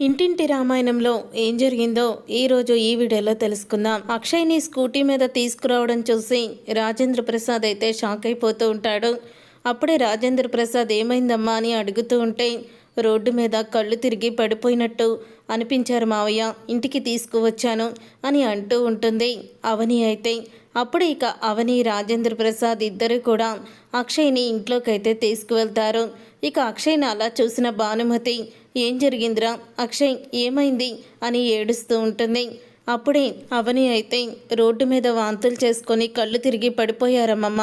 ఇంటింటి రామాయణంలో ఏం జరిగిందో ఈరోజు ఈ వీడియోలో తెలుసుకుందాం. అక్షయ్ని స్కూటీ మీద తీసుకురావడం చూసి రాజేంద్ర ప్రసాద్ అయితే షాక్ అయిపోతూ ఉంటాడు. అప్పుడే రాజేంద్ర ప్రసాద్ ఏమైందమ్మా అని అడుగుతూ ఉంటే రోడ్డు మీద కళ్ళు తిరిగి పడిపోయినట్టు అనిపించారు మావయ్య. ఇంటికి తీసుకువచ్చాను అని అంటూ ఉంటుంది అవని అయితే. అప్పుడు ఇక అవని రాజేంద్ర ప్రసాద్ ఇద్దరు కూడా అక్షయ్ని ఇంట్లోకైతే తీసుకువెళ్తారు. ఇక అక్షయ్ని అలా చూసిన భానుమతి ఏం జరిగిందిరా? అక్షయ్ ఏమైంది? అని ఏడుస్తూ ఉంటుంది. అప్పుడే అవని అయితే రోడ్డు మీద వాంతులు చేసుకొని కళ్ళు తిరిగి పడిపోయారమ్మమ్మ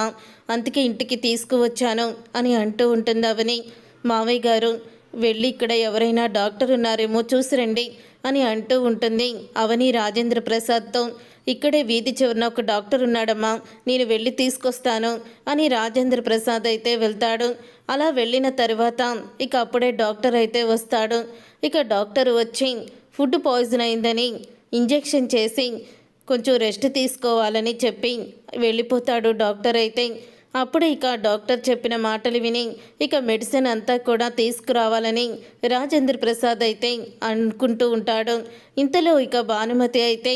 అందుకే ఇంటికి తీసుకువచ్చాను అని అంటూ ఉంటుంది అవని. మావయ్య గారు వెళ్ళి ఇక్కడ ఎవరైనా డాక్టర్ ఉన్నారేమో చూసిరండి. అని అంటూ ఉంటుంది. అవని రాజేంద్ర ప్రసాద్తో ఇక్కడే వీధి చివరన ఒక డాక్టర్ ఉన్నాడమ్మా నేను వెళ్ళి తీసుకొస్తాను అని రాజేంద్ర ప్రసాద్ అయితే వెళ్తాడు. అలా వెళ్ళిన తర్వాత ఇక అప్పుడే డాక్టర్ అయితే వస్తాడు. ఇక డాక్టర్ వచ్చి ఫుడ్ పాయిజన్ అయిందని ఇంజెక్షన్ చేసి కొంచెం రెస్ట్ తీసుకోవాలని చెప్పి వెళ్ళిపోతాడు డాక్టర్ అయితే. అప్పుడు ఇక డాక్టర్ చెప్పిన మాటలు విని ఇక మెడిసిన్ అంతా కూడా తీసుకురావాలని రాజేంద్ర ప్రసాద్ అయితే అనుకుంటూ ఉంటాడు. ఇంతలో ఇక భానుమతి అయితే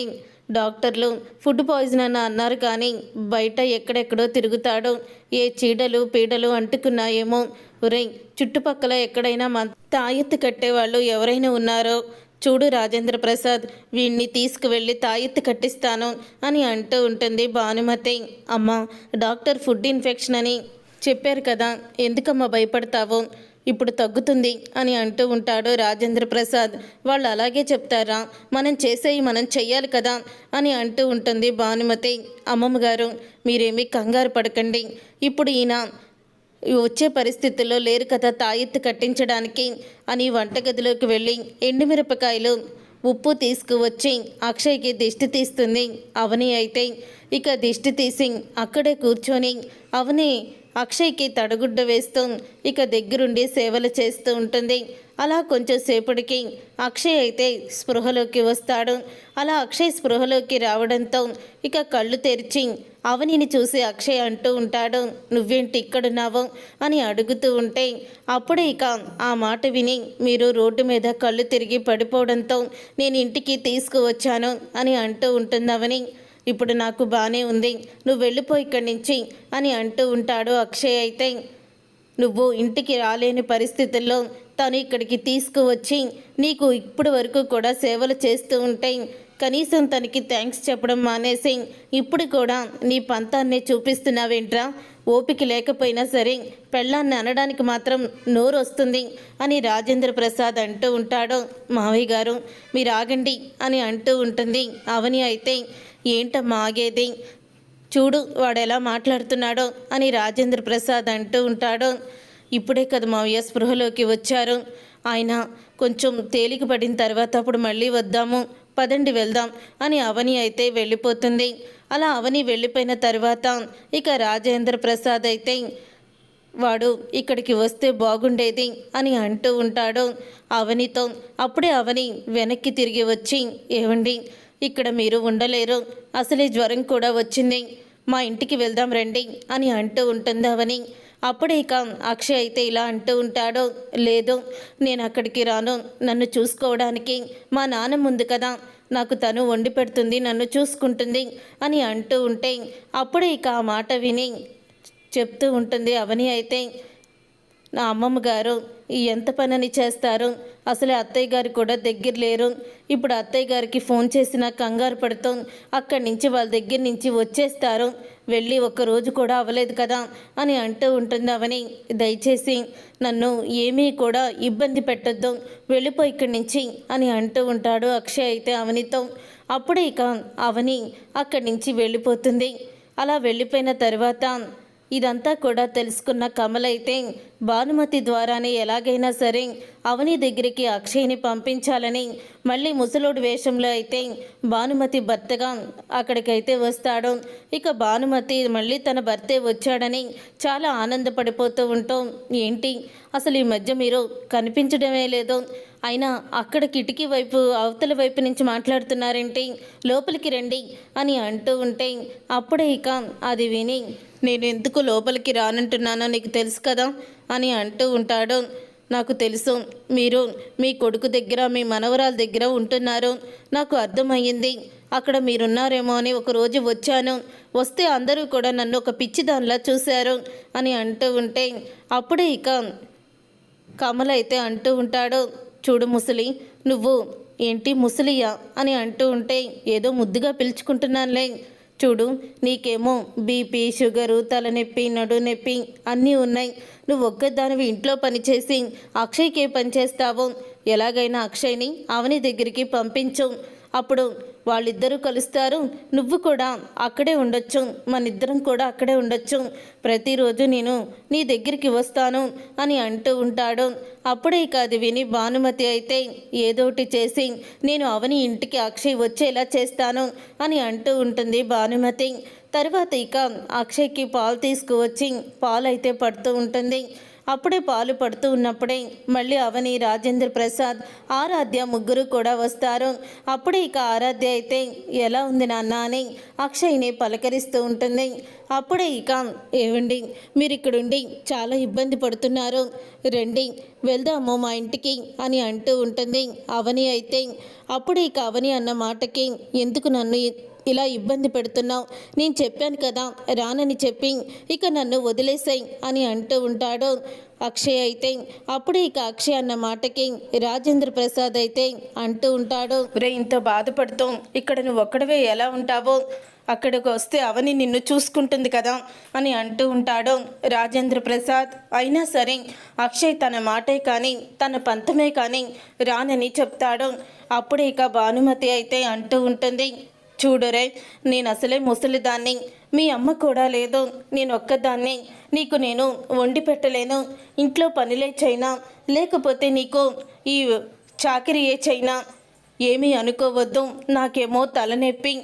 డాక్టర్లు ఫుడ్ పాయిజన్ అని అన్నారు కానీ బయట ఎక్కడెక్కడో తిరుగుతాడు. ఏ చీడలు పీడలు అంటుకున్నాయేమో. ఒరే చుట్టుపక్కల ఎక్కడైనా మన తాయెత్తు కట్టేవాళ్ళు ఎవరైనా ఉన్నారో? చూడు రాజేంద్ర ప్రసాద్ వీణ్ణి తీసుకువెళ్ళి తాయెత్తు కట్టిస్తాను అని అంటూ ఉంటుంది భానుమతి. అమ్మ డాక్టర్ ఫుడ్ ఇన్ఫెక్షన్ అని చెప్పారు కదా ఎందుకమ్మా భయపడతావు? ఇప్పుడు తగ్గుతుంది అని అంటూ ఉంటాడు రాజేంద్ర ప్రసాద్. వాళ్ళు అలాగే చెప్తారా మనం చేసేవి మనం చెయ్యాలి కదా అని అంటూ ఉంటుంది భానుమతి. అమ్మమ్మగారు మీరేమీ కంగారు పడకండి. ఇప్పుడు ఈయన వచ్చే పరిస్థితుల్లో లేరు కదా తాయెత్తు కట్టించడానికి అని వంటగదిలోకి వెళ్ళి ఎండుమిరపకాయలు ఉప్పు తీసుకువచ్చి అక్షయ్కి దిష్టి తీస్తుంది. అవని అయితే ఇక దిష్టి తీసి అక్కడే కూర్చొని అవని అక్షయ్కి తడగుడ్డ వేస్తూ ఇక దగ్గరుండి సేవలు చేస్తూ ఉంటుంది. అలా కొంచెం సేపటికి అక్షయ్ అయితే స్పృహలోకి వస్తాడు. అలా అక్షయ్ స్పృహలోకి రావడంతో ఇక కళ్ళు తెరిచి అవనిని చూసి అక్షయ్ అంటూ ఉంటాడు నువ్వేంటి ఇక్కడున్నావు? అని అడుగుతూ ఉంటే అప్పుడే ఇక ఆ మాట విని మీరు రోడ్డు మీద కళ్ళు తిరిగి పడిపోవడంతో నేను ఇంటికి తీసుకువచ్చాను అని అంటూ ఉంటుందవని ఇప్పుడు నాకు బాగానే ఉంది నువ్వు వెళ్ళిపో ఇక్కడి నుంచి అని అంటూ ఉంటాడు అక్షయ్ అయితే. నువ్వు ఇంటికి రాలేని పరిస్థితుల్లో తను ఇక్కడికి తీసుకువచ్చి నీకు ఇప్పటి వరకు కూడా సేవలు చేస్తూ ఉంటే కనీసం తనకి థ్యాంక్స్ చెప్పడం మానేసి ఇప్పుడు కూడా నీ పంతాన్ని చూపిస్తున్నావేంట్రా? ఓపిక లేకపోయినా సరే పెళ్ళాన్ని అనడానికి మాత్రం నోరు వస్తుంది అని రాజేంద్ర ప్రసాద్ అంటూ ఉంటాడు. మావయ్య గారు మీరు ఆగండి అని అంటూ ఉంటుంది. అవని అయితే ఏంటమ్మా ఆగేది? చూడు వాడు ఎలా మాట్లాడుతున్నాడో అని రాజేంద్ర ప్రసాద్ అంటూ ఉంటాడు. ఇప్పుడే కదా మావయ్య స్పృహలోకి వచ్చారు. ఆయన కొంచెం తేలిక పడిన తర్వాత అప్పుడు మళ్ళీ వద్దాము. పదండి వెళ్దాం అని అవని అయితే వెళ్ళిపోతుంది. అలా అవని వెళ్ళిపోయిన తర్వాత ఇక రాజేంద్ర ప్రసాద్ అయితే వాడు ఇక్కడికి వస్తే బాగుండేది అని అంటూ ఉంటాడు. అవనితో అప్పుడే అవని వెనక్కి తిరిగి వచ్చి ఏవండి ఇక్కడ మీరు ఉండలేరు. అసలే జ్వరం కూడా వచ్చింది. మా ఇంటికి వెళ్దాం రండి అని అంటూ ఉంటుంది అవని. అప్పుడు ఇక అక్షయ్ అయితే ఇలా అంటూ ఉంటాడో లేదో నేను అక్కడికి రాను. నన్ను చూసుకోవడానికి మా నాన్న ముందు కదా. నాకు తను వండి పెడుతుంది నన్ను చూసుకుంటుంది అని అంటూ ఉంటే అప్పుడే ఇక ఆ మాట విని చెప్తూ ఉంటుంది అవని అయితే నా అమ్మమ్మ గారు ఎంత పనని చేస్తారు? అసలే అత్తయ్య గారు కూడా దగ్గర లేరు. ఇప్పుడు అత్తయ్య గారికి ఫోన్ చేసిన కంగారు పడుతూ అక్కడి నుంచి వాళ్ళ దగ్గర నుంచి వచ్చేస్తారు. వెళ్ళి ఒక్క రోజు కూడా అవ్వలేదు కదా అని అంటూ ఉంటుంది అవని దయచేసి నన్ను ఏమీ కూడా ఇబ్బంది పెట్టొద్దు. వెళ్ళిపో ఇక్కడి నుంచి అని అంటూ ఉంటాడు అక్షయ్ అయితే అవనితో. అప్పుడే ఇక అవని అక్కడి నుంచి వెళ్ళిపోతుంది. అలా వెళ్ళిపోయిన తర్వాత ఇదంతా కూడా తెలుసుకున్న కమల్ అయితే భానుమతి ద్వారానే ఎలాగైనా సరే అవని దగ్గరికి అక్షయ్ని పంపించాలని మళ్ళీ ముసలోడు వేషంలో అయితే భానుమతి భర్తగా అక్కడికైతే వస్తాడు. ఇక భానుమతి మళ్ళీ తన భర్తే వచ్చాడని చాలా ఆనందపడిపోతూ ఉంటాం. ఏంటి? అసలు ఈ మధ్య మీరు కనిపించడమే లేదు. అయినా అక్కడ కిటికీ వైపు అవతల వైపు నుంచి మాట్లాడుతున్నారేంటి లోపలికి రండి అని అంటూ ఉంటే అప్పుడే ఇక అది విని నేను ఎందుకు లోపలికి రానంటున్నానో నీకు తెలుసు కదా అని అంటూ ఉంటాడు. నాకు తెలుసు. మీరు మీ కొడుకు దగ్గర మీ మనవరాల దగ్గర ఉంటున్నారు. నాకు అర్థమయ్యింది. అక్కడ మీరున్నారేమో అని ఒకరోజు వచ్చాను. వస్తే అందరూ కూడా నన్ను ఒక పిచ్చిదానిలా చూశారు అని అంటూ ఉంటే అప్పుడే ఇక కమలైతే అంటూ ఉంటాడు. చూడు ముసలి నువ్వు ఏంటి ముసలియా? అని అంటూ ఉంటే ఏదో ముద్దుగా పిలుచుకుంటున్నానులే. చూడు నీకేమో బీపీ షుగరు తలనొప్పి నడు నొప్పి అన్నీ ఉన్నాయి. నువ్వు ఒక్కదానివి ఇంట్లో పనిచేసి అక్షయ్కి ఏ పని చేస్తావో. ఎలాగైనా అక్షయ్ని అవని దగ్గరికి పంపించు. అప్పుడు వాళ్ళిద్దరూ కలుస్తారు. నువ్వు కూడా అక్కడే ఉండొచ్చు. మనిద్దరం కూడా అక్కడే ఉండొచ్చు. ప్రతిరోజు నేను నీ దగ్గరికి వస్తాను అని అంటూ ఉంటాడు. అప్పుడే ఇక అది విని భానుమతి అయితే ఏదోటి చేసి నేను అవని ఇంటికి అక్షయ్ వచ్చేలా చేస్తాను అని అంటూ ఉంటుంది భానుమతి. తర్వాత ఇక అక్షయ్కి పాలు తీసుకువచ్చి పాలు అయితే పడుతూ ఉంటుంది. అప్పుడే పాలు పడుతూ ఉన్నప్పుడే మళ్ళీ అవని రాజేంద్ర ప్రసాద్ ఆరాధ్య ముగ్గురు కూడా వస్తారు. అప్పుడే ఇక ఆరాధ్య అయితే ఎలా ఉంది నాన్న అని అక్షయ్ని పలకరిస్తూ ఉంటుంది. అప్పుడే ఇక ఏవండి మీరు ఇక్కడుండి చాలా ఇబ్బంది పడుతున్నారు. రండి వెళ్దాము మా ఇంటికి అని అంటూ ఉంటుంది అవని అయితే. అప్పుడే ఇక అవని అన్న మాటకి ఎందుకు నన్ను ఇలా ఇబ్బంది పెడుతున్నావు. నేను చెప్పాను కదా రానని చెప్పి ఇక నన్ను వదిలేసాయి అని అంటూ ఉంటాడు అక్షయ్ అయితే. అప్పుడే ఇక అక్షయ్ అన్న మాటకి రాజేంద్ర ప్రసాద్ అయితే అంటూ ఉంటాడు రే ఇంత బాధపడుతూ ఇక్కడ నువ్వు ఒక్కడవే ఎలా ఉంటావో? అక్కడికి వస్తే అవని నిన్ను చూసుకుంటుంది కదా అని అంటూ ఉంటాడు రాజేంద్ర ప్రసాద్. అయినా సరే అక్షయ్ తన మాటే కానీ తన పంతమే కానీ రానని చెప్తాడు. అప్పుడే ఇక భానుమతి అయితే అంటూ ఉంటుంది చూడురే నేను అసలే ముసలిదాన్ని. మీ అమ్మ కూడా లేదు నేను ఒక్కదాన్ని. నీకు నేను వండి పెట్టలేను ఇంట్లో పనులే చైనా లేకపోతే నీకు ఈ చాకరీ ఏ చైనా ఏమీ అనుకోవద్దు నాకేమో తలనొప్పి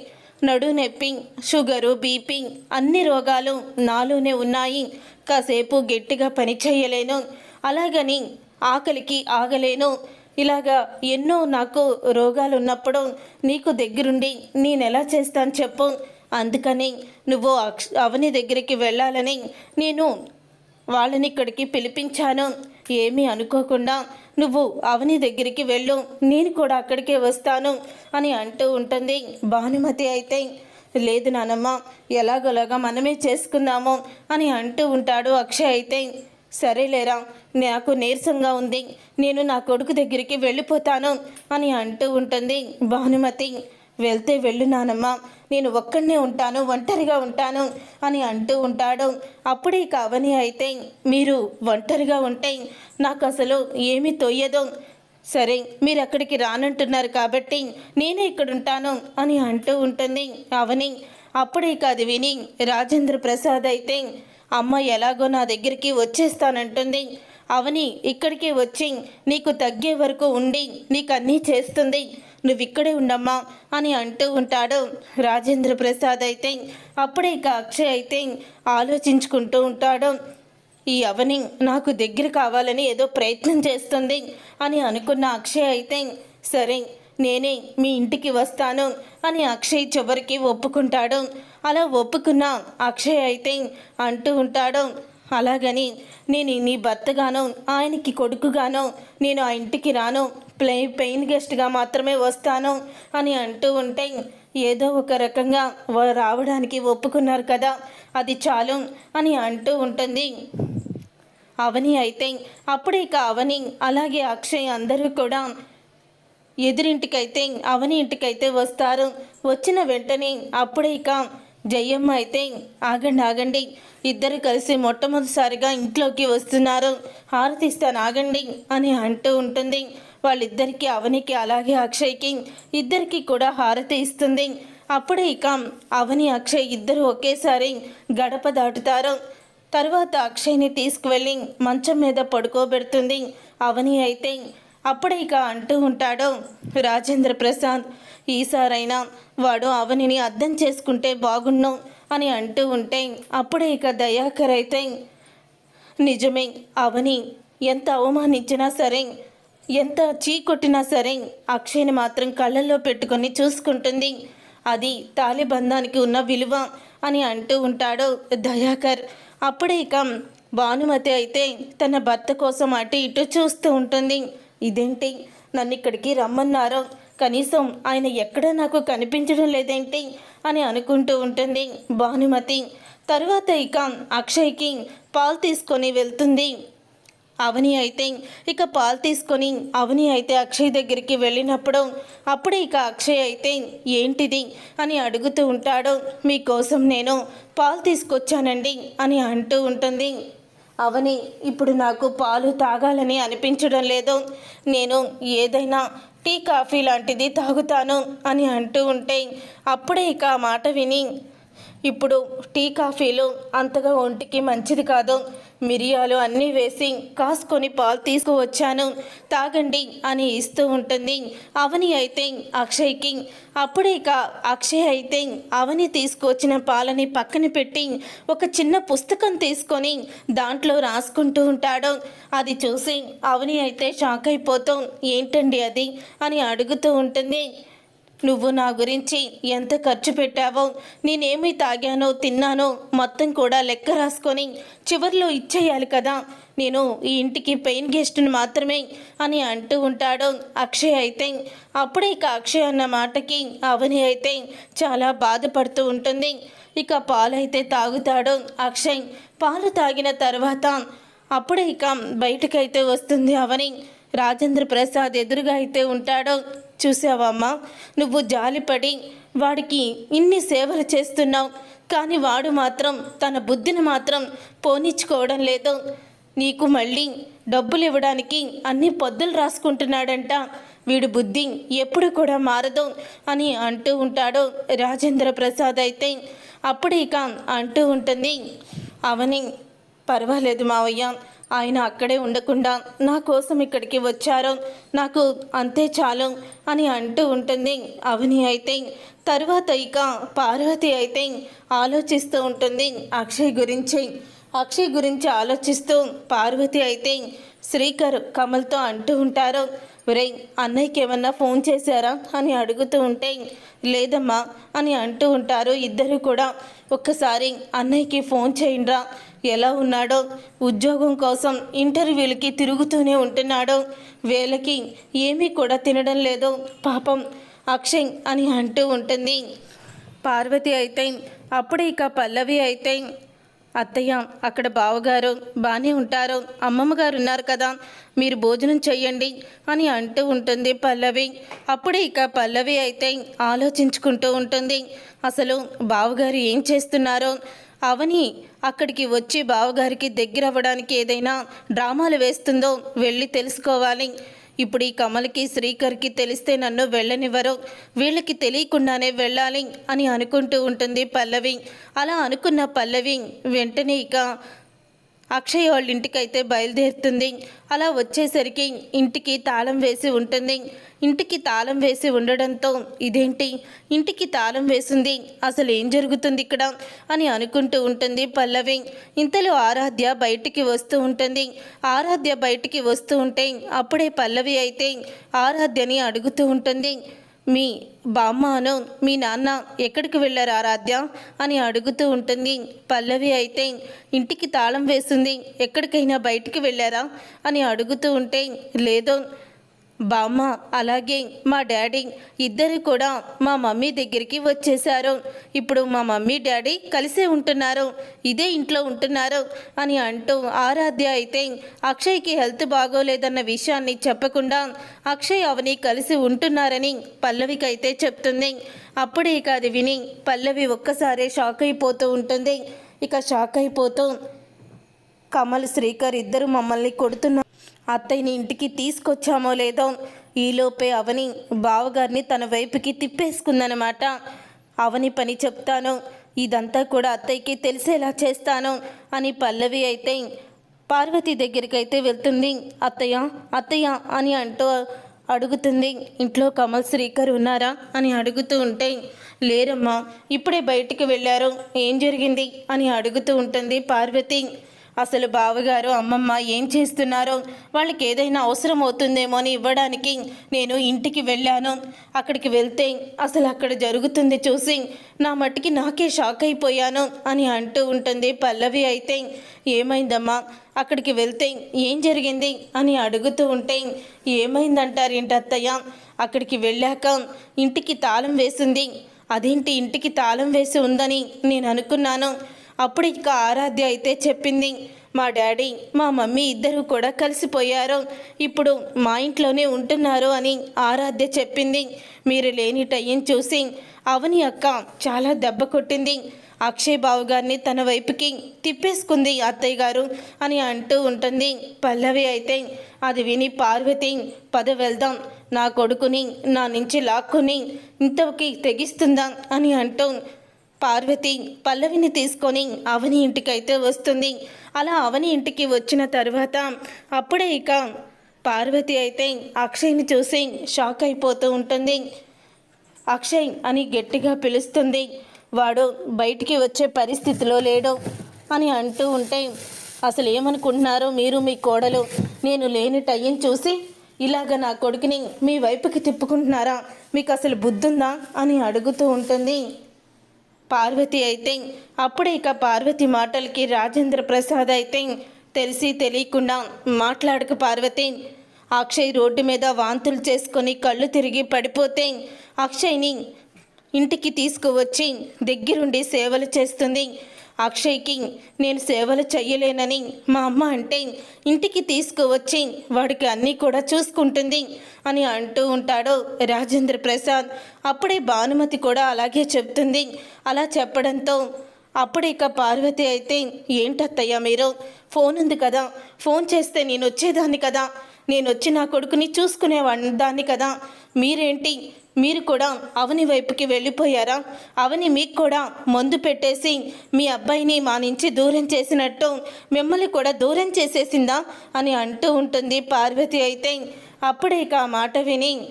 నడు నొప్పి షుగరు బీపీ అన్ని రోగాలు నాలోనే ఉన్నాయి. కాసేపు గట్టిగా పని చేయలేను అలాగని ఆకలికి ఆగలేను. ఇలాగా ఎన్నో నాకు రోగాలు ఉన్నప్పుడు నీకు దగ్గరుండి నేను ఎలా చేస్తాను చెప్పు. అందుకని నువ్వు అక్ష అవని దగ్గరికి వెళ్ళాలని నేను వాళ్ళని ఇక్కడికి పిలిపించాను. ఏమీ అనుకోకుండా నువ్వు అవని దగ్గరికి వెళ్ళు. నేను కూడా అక్కడికే వస్తాను అని అంటూ ఉంటుంది. భానుమతి అయితే లేదు నానమ్మ ఎలాగోలాగా మనమే చేసుకుందాము అని అంటూ ఉంటాడు అక్షయ్ అయితే. సరేలేరా నాకు నీరసంగా ఉంది. నేను నా కొడుకు దగ్గరికి వెళ్ళిపోతాను అని అంటూ ఉంటుంది భానుమతి. వెళ్తే వెళ్ళు నానమ్మ నేను ఒక్కడనే ఉంటాను ఒంటరిగా ఉంటాను అని అంటూ ఉంటాడు. అప్పుడే కావని అయితే మీరు ఒంటరిగా ఉంటే నాకు అసలు ఏమీ తొయ్యదు. సరే మీరు అక్కడికి రానంటున్నారు కాబట్టి నేనే ఇక్కడ ఉంటాను అని అంటూ ఉంటుంది అవని. అప్పుడే కాదు విని రాజేంద్ర ప్రసాద్ అయితే అమ్మ ఎలాగో నా దగ్గరికి వచ్చేస్తానంటుంది. అవని ఇక్కడికి వచ్చి నీకు తగ్గే వరకు ఉండి నీకు అన్నీ చేస్తుంది. నువ్వు ఇక్కడే ఉండమ్మా అని అంటూ ఉంటాడు. రాజేంద్ర ప్రసాద్ అయితే అప్పుడే ఇక అక్షయ్ అయితే ఆలోచించుకుంటూ ఉంటాడు. ఈ అవని నాకు దగ్గర కావాలని ఏదో ప్రయత్నం చేస్తుంది అని అనుకున్న అక్షయ్ అయితే సరే నేనే మీ ఇంటికి వస్తాను అని అక్షయ్ చివరికి ఒప్పుకుంటాడు. అలా ఒప్పుకున్నా అక్షయ్ అయితే అంటూ ఉంటాడు. అలాగని నేను నీ భర్తగాను ఆయనకి కొడుకుగాను నేను ఆ ఇంటికి రాను. ప్లే పెయిన్ గెస్ట్గా మాత్రమే వస్తాను అని అంటూ ఉంటే ఏదో ఒక రకంగా రావడానికి ఒప్పుకున్నారు కదా అది చాలు అని అంటూ ఉంటుంది. అవని అయితే అప్పుడే ఇక అవని అలాగే అక్షయ్ అందరూ కూడా ఎదురింటికైతే అవని ఇంటికైతే వస్తారు. వచ్చిన వెంటనే అప్పుడే ఇక జయమ్మ అయితే ఆగండి ఆగండి. ఇద్దరు కలిసి మొట్టమొదటిసారిగా ఇంట్లోకి వస్తున్నారు. హారతిస్తాను ఆగండి అని అంటూ ఉంటుంది. వాళ్ళిద్దరికీ అవనికి అలాగే అక్షయ్కి. ఇద్దరికి కూడా హారతి ఇస్తుంది. అప్పుడే ఇక అవని అక్షయ్ ఇద్దరు ఒకేసారి గడప దాటుతారు. తర్వాత అక్షయ్ని తీసుకువెళ్ళి మంచం మీద పడుకోబెడుతుంది. అవని అయితే అప్పుడే ఇక అంటూ ఉంటాడు రాజేంద్ర ప్రసాద్ ఈసారైనా వాడు అవనిని అర్థం చేసుకుంటే బాగున్నాం అని అంటూ ఉంటే అప్పుడే ఇక దయాకర్ అయితే నిజమే అవని ఎంత అవమానించినా సరే ఎంత చీకొట్టినా సరే అక్షయ్ని మాత్రం కళ్ళల్లో పెట్టుకొని చూసుకుంటుంది. అది తాలిబంధానికి ఉన్న విలువ అని అంటూ ఉంటాడు దయాకర్. అప్పుడే ఇక భానుమతి అయితే తన భర్త కోసం అటు ఇటు చూస్తూ ఉంటుంది. ఇదేంటి? నన్ను ఇక్కడికి రమ్మన్నారు. కనీసం ఆయన ఎక్కడ నాకు కనిపించడం లేదేంటి? అని అనుకుంటూ ఉంటుంది భానుమతి. తర్వాత ఇక అక్షయ్కి పాలు తీసుకొని వెళ్తుంది. అవని అయితే ఇక పాలు తీసుకొని అవని అయితే అక్షయ్ దగ్గరికి వెళ్ళినప్పుడు అప్పుడే ఇక అక్షయ్ అయితే ఏంటిది? అని అడుగుతూ ఉంటాడు. మీకోసం నేను పాలు తీసుకొచ్చానండి అని అంటూ ఉంటుంది. అవని ఇప్పుడు నాకు పాలు తాగాలని అనిపించడం లేదు. నేను ఏదైనా టీ కాఫీ లాంటిది తాగుతాను అని అంటూ ఉంటే అప్పుడే ఇక ఆ మాట విని ఇప్పుడు టీ కాఫీలు అంతగా ఒంటికి మంచిది కాదు. మిరియాలు అన్నీ వేసి కాసుకొని పాలు తీసుకువచ్చాను. తాగండి అని ఇస్తూ ఉంటుంది. అవని అయితే అక్షయ్కి. అప్పుడే ఇక అక్షయ్ అయితే అవని తీసుకువచ్చిన పాలని పక్కన పెట్టి ఒక చిన్న పుస్తకం తీసుకొని దాంట్లో రాసుకుంటూ ఉంటాడు. అది చూసి అవని అయితే షాక్ అయిపోతాం. ఏంటండి అది? అని అడుగుతూ ఉంటుంది. నువ్వు నా గురించి ఎంత ఖర్చు పెట్టావో నేనేమి తాగానో తిన్నానో మొత్తం కూడా లెక్క రాసుకొని చివర్లో ఇచ్చేయాలి కదా. నేను ఈ ఇంటికి పెయిన్ గెస్ట్ని మాత్రమే అని అంటూ ఉంటాడు అక్షయ్ అయితే. అప్పుడే ఇక అక్షయ్ అన్న మాటకి అవని అయితే చాలా బాధపడుతూ ఉంటుంది. ఇక పాలైతే తాగుతాడు అక్షయ్. పాలు తాగిన తర్వాత అప్పుడే ఇక బయటకైతే వస్తుంది అవని. రాజేంద్ర ప్రసాద్ ఎదురుగా అయితే ఉంటాడో. చూసావమ్మా నువ్వు జాలిపడి వాడికి ఇన్ని సేవలు చేస్తున్నావు. కానీ వాడు మాత్రం తన బుద్ధిని మాత్రం పోనిచ్చుకోవడం లేదు. నీకు మళ్ళీ డబ్బులు ఇవ్వడానికి అన్ని పొద్దులు రాసుకుంటున్నాడంట. వీడి బుద్ధి ఎప్పుడు కూడా మారదు అని అంటూ ఉంటాడు రాజేంద్ర ప్రసాద్ అయితే. అప్పుడు ఇక అంటూ ఉంటుంది అవని పర్వాలేదు మావయ్య. ఆయన అక్కడే ఉండకుండా నా కోసం ఇక్కడికి వచ్చారు నాకు అంతే చాలు అని అంటూ ఉంటుంది. అవని అయితే తరువాత ఇక పార్వతి అయితే ఆలోచిస్తూ ఉంటుంది అక్షయ్ గురించి. అక్షయ్ గురించి ఆలోచిస్తూ పార్వతి అయితే శ్రీకర్ కమల్తో అంటూ ఉంటారు ఒరే అన్నయ్యకి ఏమన్నా ఫోన్ చేశారా? అని అడుగుతూ ఉంటే లేదమ్మా అని అంటూ ఉంటారు ఇద్దరు కూడా. ఒక్కసారి అన్నయ్యకి ఫోన్ చేయండిరా. ఎలా ఉన్నాడో? ఉద్యోగం కోసం ఇంటర్వ్యూలకి తిరుగుతూనే ఉంటున్నాడో. వేళకి ఏమీ కూడా తినడం లేదు. పాపం అక్షయ్ అని అంటూ ఉంటుంది. పార్వతి అయితే అప్పుడే ఇక పల్లవి అయితే అత్తయ్య అక్కడ బావగారు బాగానే ఉంటారు. అమ్మమ్మ గారు ఉన్నారు కదా మీరు భోజనం చెయ్యండి అని అంటూ ఉంటుంది పల్లవి. అప్పుడే ఇక పల్లవి అయితే ఆలోచించుకుంటూ ఉంటుంది. అసలు బావగారు ఏం చేస్తున్నారో? అవని అక్కడికి వచ్చి బావగారికి దగ్గర అవ్వడానికి ఏదైనా డ్రామాలు వేస్తుందో వెళ్ళి తెలుసుకోవాలి. ఇప్పుడు ఈ కమల్కి శ్రీకర్కి తెలిస్తే నన్ను వెళ్ళనివ్వరు. వీళ్ళకి తెలియకుండానే వెళ్ళాలి అని అనుకుంటూ ఉంటుంది పల్లవి. అలా అనుకున్న పల్లవి వెంటనే ఇక అక్షయ్ వాళ్ళ ఇంటికైతే బయలుదేరుతుంది. అలా వచ్చేసరికి ఇంటికి తాళం వేసి ఉంటుంది. ఇంటికి తాళం వేసి ఉండడంతో ఇదేంటి? ఇంటికి తాళం వేసింది. అసలు ఏం జరుగుతుంది ఇక్కడ? అని అనుకుంటూ ఉంటుంది పల్లవి. ఇంతలో ఆరాధ్య బయటికి వస్తూ ఉంటుంది. ఆరాధ్య బయటికి వస్తూ ఉంటే అప్పుడే పల్లవి అయితే ఆరాధ్యని అడుగుతూ ఉంటుంది. మీ బామ్మను మీ నాన్న ఎక్కడికి వెళ్ళారు ఆరాధ్య? అని అడుగుతూ ఉంటుంది. పల్లవి అయితే ఇంటికి తాళం వేసింది. ఎక్కడికైనా బయటికి వెళ్ళారా? అని అడుగుతూ ఉంటే లేదో. బామ్మ అలాగే మా డాడీ ఇద్దరు కూడా మా మమ్మీ దగ్గరికి వచ్చేసారు ఇప్పుడు మా మమ్మీ డాడీ కలిసే ఉంటున్నారు. ఇదే ఇంట్లో ఉంటున్నారు అని అంటూ ఆరాధ్య అయితే అక్షయ్కి హెల్త్ బాగోలేదన్న విషయాన్ని చెప్పకుండా అక్షయ్ అవని కలిసి ఉంటున్నారని పల్లవికైతే చెప్తుంది. అప్పుడే ఇక అది విని పల్లవి ఒక్కసారే షాక్ అయిపోతూ ఉంటుంది. ఇక షాక్ అయిపోతూ కమల్ శ్రీకర్ ఇద్దరు మమ్మల్ని కొడుతున్నారు. అత్తయ్యని ఇంటికి తీసుకొచ్చామో లేదో ఈలోపే అవని బావగారిని తన వైపుకి తిప్పేసుకుందనమాట. అవని పని చెప్తాను. ఇదంతా కూడా అత్తయ్యకి తెలిసేలా చేస్తాను అని పల్లవి అయితే పార్వతి దగ్గరికి అయితే వెళ్తుంది. అత్తయ్య అత్తయ్య అని అంటూ అడుగుతుంది. ఇంట్లో కమల్ శ్రీకర్ ఉన్నారా అని అడుగుతూ ఉంటే లేరమ్మా ఇప్పుడే బయటికి వెళ్ళారు. ఏం జరిగింది అని అడుగుతూ ఉంటుంది పార్వతి. అసలు బావగారు అమ్మమ్మ ఏం చేస్తున్నారో? వాళ్ళకి ఏదైనా అవసరం అవుతుందేమో అని ఇవ్వడానికి నేను ఇంటికి వెళ్ళాను. అక్కడికి వెళ్తే అసలు అక్కడ జరుగుతుంది చూసి నా మట్టికి నాకే షాక్ అయిపోయాను అని అంటూ ఉంటుంది పల్లవి అయితే. ఏమైందమ్మా? అక్కడికి వెళ్తే ఏం జరిగింది అని అడుగుతూ ఉంటే ఏమైందంటారేంటి అత్తయ్య? అక్కడికి వెళ్ళాక ఇంటికి తాళం వేసింది. అదేంటి ఇంటికి తాళం వేసి ఉందని నేను అనుకున్నాను. అప్పుడు ఇక ఆరాధ్య అయితే చెప్పింది మా డాడీ మా మమ్మీ ఇద్దరు కూడా కలిసిపోయారు. ఇప్పుడు మా ఇంట్లోనే ఉంటున్నారు అని ఆరాధ్య చెప్పింది. మీరు లేని టైం చూసి అవని అక్క చాలా దెబ్బ కొట్టింది. అక్షయ్ బావు గారిని తన వైపుకి తిప్పేసుకుంది అత్తయ్య గారు అని అంటూ ఉంటుంది. పల్లవి అయితే అది విని పార్వతి పద వెళ్దాం. నా కొడుకుని నా నుంచి లాక్కుని ఇంతకి తెగిస్తుందా? అని అంటూ పార్వతి పల్లవిని తీసుకొని అవని ఇంటికైతే వస్తుంది. అలా అవని ఇంటికి వచ్చిన తర్వాత అప్పుడే ఇక పార్వతి అయితే అక్షయ్ని చూసి షాక్ అయిపోతూ ఉంటుంది. అక్షయ్ అని గట్టిగా పిలుస్తుంది. వాడు బయటికి వచ్చే పరిస్థితిలో లేడు అని అంటూ ఉంటే అసలు ఏమనుకుంటున్నారో మీరు మీ కోడలు? నేను లేని టైం చూసి ఇలాగ నా కొడుకుని మీ వైపుకి తిప్పుకుంటున్నారా? మీకు అసలు బుద్ధుందా? అని అడుగుతూ ఉంటుంది. పార్వతి అయితే అప్పుడే ఇక పార్వతి మాటలకి రాజేంద్ర ప్రసాద్ అయితే తెలిసి తెలియకుండా మాట్లాడక పార్వతి. అక్షయ్ రోడ్డు మీద వాంతులు చేసుకొని కళ్ళు తిరిగి పడిపోతే అక్షయ్ని ఇంటికి తీసుకువచ్చి దగ్గరుండి సేవలు చేస్తుంది. అక్షయ్కి నేను సేవలు చెయ్యలేనని మా అమ్మ అంటే ఇంటికి తీసుకువచ్చి వాడికి అన్నీ కూడా చూసుకుంటుంది అని అంటూ ఉంటాడు రాజేంద్ర ప్రసాద్. అప్పుడే భానుమతి కూడా అలాగే చెప్తుంది. అలా చెప్పడంతో అప్పుడు ఇక పార్వతి అయితే ఏంటత్తయ్య మీరు? ఫోన్ ఉంది కదా? ఫోన్ చేస్తే నేను వచ్చేదాన్ని కదా? నేను వచ్చి నా కొడుకుని చూసుకునేవాడిని దాన్ని కదా? మీరేంటి? మీరు కూడా అవని వైపుకి వెళ్ళిపోయారా? అవని మీకు కూడా మందు పెట్టేసి మీ అబ్బాయిని మా నుంచి దూరం చేసినట్టు మిమ్మల్ని కూడా దూరం చేసేసిందా? అని అంటూ ఉంటుంది పార్వతి అయితే. అప్పుడే ఇక ఆ మాట విని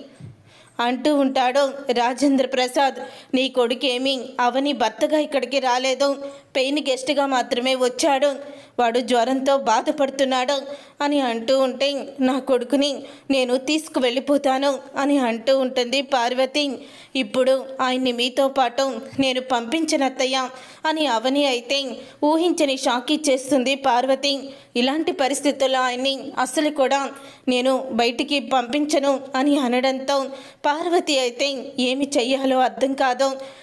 అంటూ ఉంటాడు రాజేంద్ర ప్రసాద్ నీ కొడుకేమి అవని భర్తగా ఇక్కడికి రాలేదు. పెయిన్ గెస్ట్గా మాత్రమే వచ్చాడు. వాడు జ్వరంతో బాధపడుతున్నాడు అని అంటూ ఉంటే నా కొడుకుని నేను తీసుకువెళ్ళిపోతాను అని అంటూ ఉంటుంది పార్వతి. ఇప్పుడు ఆయన్ని మీతో పాటు నేను పంపించనత్తయ్య అని అవని అయితే ఊహించని షాక్ ఇచ్చేస్తుంది పార్వతి. ఇలాంటి పరిస్థితుల్లో ఆయన్ని అసలు కూడా నేను బయటికి పంపించను అని అనడంతో పార్వతి అయితే ఏమి చెయ్యాలో అర్థం కాదు.